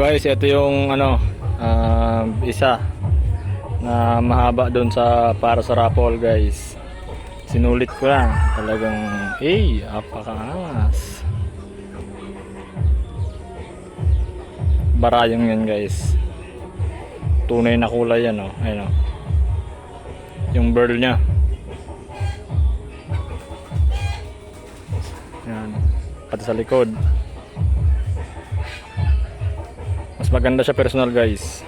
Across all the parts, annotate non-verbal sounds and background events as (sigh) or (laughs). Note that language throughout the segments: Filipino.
guys, ito yung ano, ah, isa na mahaba doon sa para sa raffle guys. Sinulit ko lang. Talagang, eh, apakaangas. Barayong yan guys. Tunay na kulay yan oh. Ayun oh. Yung burl niya. Yan. Pati sa likod. Maganda siya personal guys.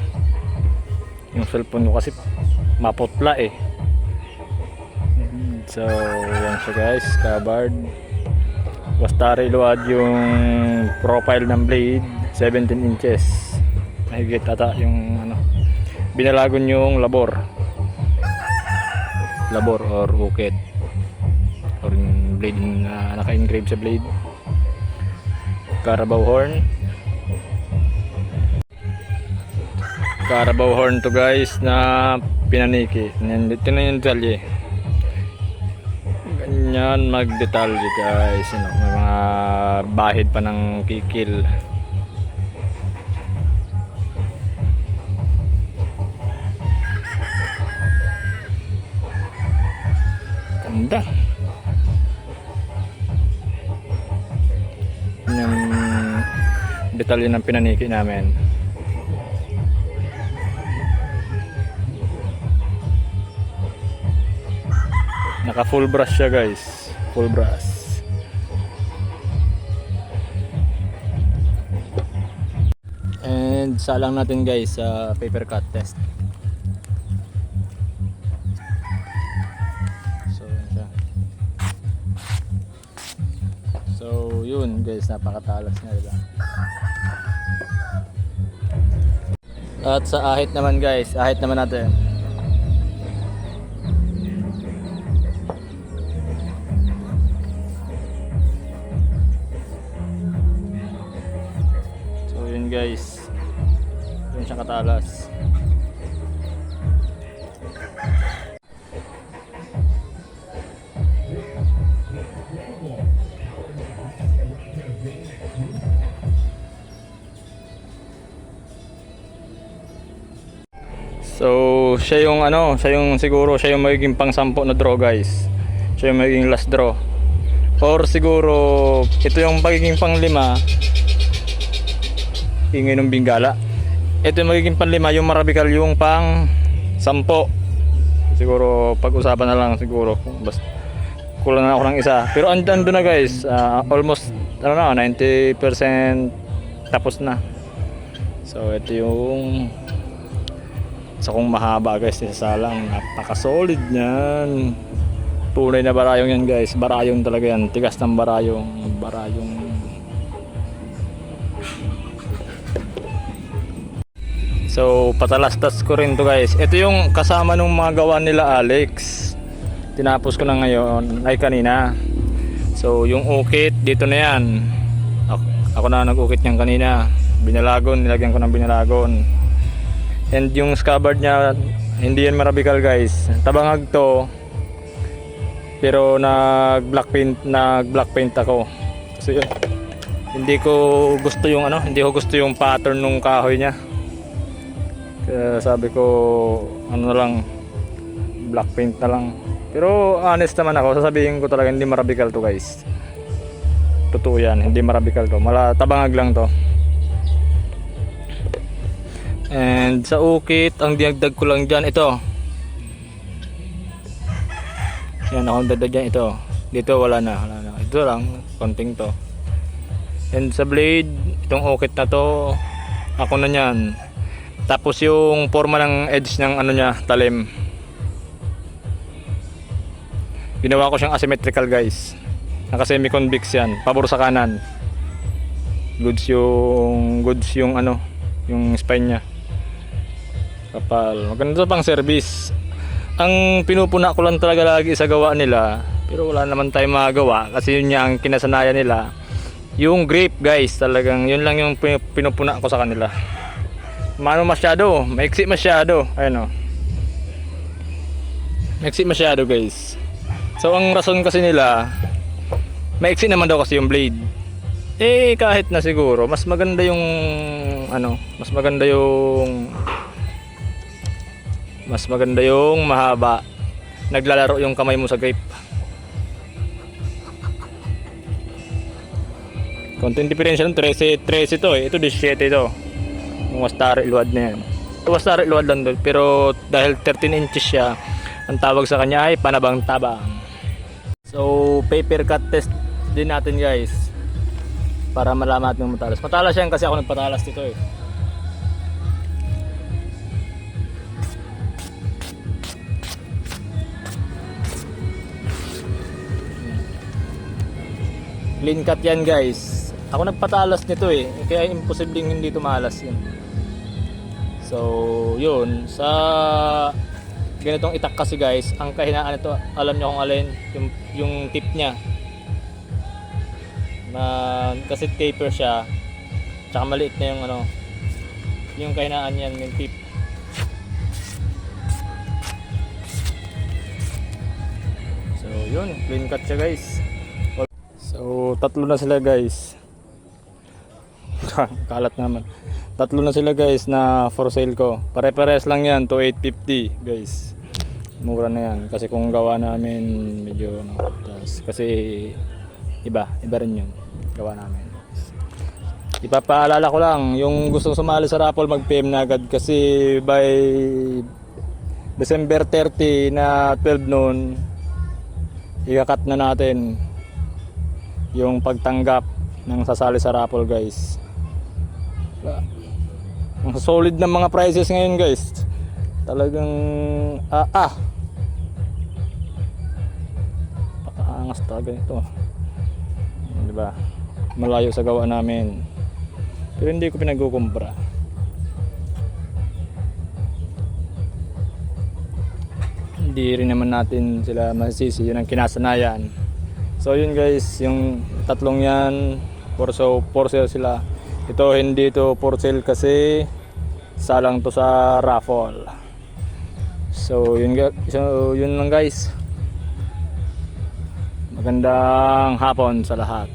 Yung cellphone ko kasi maputla eh. So, yan siya guys, covered. Basta reload yung profile ng blade, 17 inches. Mahigit ata yung ano. Binalagon yung labor. Labor or ukit. Or yung blade na naka-engrave sa blade. Carabao horn. Carabao horn to guys na pinaniki. Ito na yung detalye. Ganyan magdetalye guys. Know, may mga bahid pa ng kikil. Ganda. Yung detalye ng pinaniki namin. Naka full brush siya guys. Full brush. And salang natin guys sa paper cut test. So yun siya. So yun guys, napakatalas niya diba? At sa ahit naman guys, ahit naman natin. Katalas. So, siya yung ano, siya yung siguro, siya yung magiging pang sampo na draw guys. Siya yung magiging last draw. Or siguro, ito yung pagiging pang lima, ingay ng bingala. Ito magiging panlima, yung marabikal yung pang sampo. Siguro pag-usapan na lang siguro. Basta kulang na ako ng isa. Pero andyan doon na guys, ah, almost ano na, 90% tapos na. So ito yung sa kung mahaba guys, isasalang napaka-solid niyan. Tunay na barayong yan guys. Barayong talaga yan. Tigas ng barayong. Barayong So, patalastas ko rin to guys. Ito yung kasama nung mga gawa nila Alex. Tinapos ko na ngayon, ay kanina. So, yung ukit, dito na yan. Ako, ako na nag-ukit niyan kanina. Binalagon, nilagyan ko ng binalagon. And yung scabbard niya, hindi yan marabikal guys. Tabangag to. Pero nag black paint, nag black paint ako. So yun. Hindi ko gusto yung ano, hindi ko gusto yung pattern nung kahoy niya. Kaya sabi ko, ano na lang, black paint na lang. Pero honest naman ako, sasabihin ko talaga hindi marabikal to guys. Totoo yan, hindi marabikal to. Mala, tabangag lang to. And sa ukit, ang dinagdag ko lang dyan, ito. Yan, akong dagdag dyan, ito. Dito wala na, wala na. Ito lang, konting to. And sa blade, itong ukit na to, ako na yan. Tapos yung forma ng edge ng ano niya, talim. Ginawa ko siyang asymmetrical guys. Naka semi convex yan, pabor sa kanan. Goods yung goods yung ano, yung spine niya. Kapal. Maganda pang service. Ang pinupuna ko lang talaga lagi sa gawa nila, pero wala naman tayong magagawa kasi yun nga ang kinasanayan nila. Yung grip guys, talagang yun lang yung pin- pinupuna ko sa kanila mano masyado, maiksi masyado. Ayun oh. Maiksi masyado, guys. So ang rason kasi nila, maiksi naman daw kasi yung blade. Eh kahit na siguro, mas maganda yung ano, mas maganda yung mas maganda yung mahaba. Naglalaro yung kamay mo sa grip. Konting diferensya ng 13, 13 to eh. Ito 17 ito. Wastari luwad na yan. Wastari luwad lang doon. Pero dahil 13 inches siya, ang tawag sa kanya ay panabang tabang. So, paper cut test din natin guys. Para malaman natin matalas. Matalas yan kasi ako nagpatalas dito eh. Clean cut yan guys. Ako nagpatalas nito eh. Kaya imposibleng hindi tumalas yun. So, yun. Sa ganitong itak kasi guys, ang kahinaan nito, alam nyo kung alin, yung, yung tip niya. Na, kasi taper siya. Tsaka maliit na yung ano, yung kahinaan niyan, yung tip. So, yun. Clean cut siya guys. So, tatlo na sila guys. (laughs) Kalat naman. Tatlo na sila guys na for sale ko. Pare-pares lang yan to 850 guys. Mura na yan kasi kung gawa namin medyo ano, tas, kasi iba, iba rin yun gawa namin. Ipapaalala ko lang, yung gustong sumali sa raffle mag-PM na agad kasi by December 30 na 12 noon, ikakat na natin yung pagtanggap ng sasali sa raffle guys. Solid ng mga prices ngayon guys. Talagang ah ah. Pakaangas talaga ito. Di ba? Malayo sa gawa namin. Pero hindi ko pinagkukumpra. Hindi rin naman natin sila masisi. Yun ang kinasanayan. So yun guys, yung tatlong yan, for so for sale sila. Ito hindi to for sale kasi salang to sa raffle. So yun so yun lang guys. Magandang hapon sa lahat.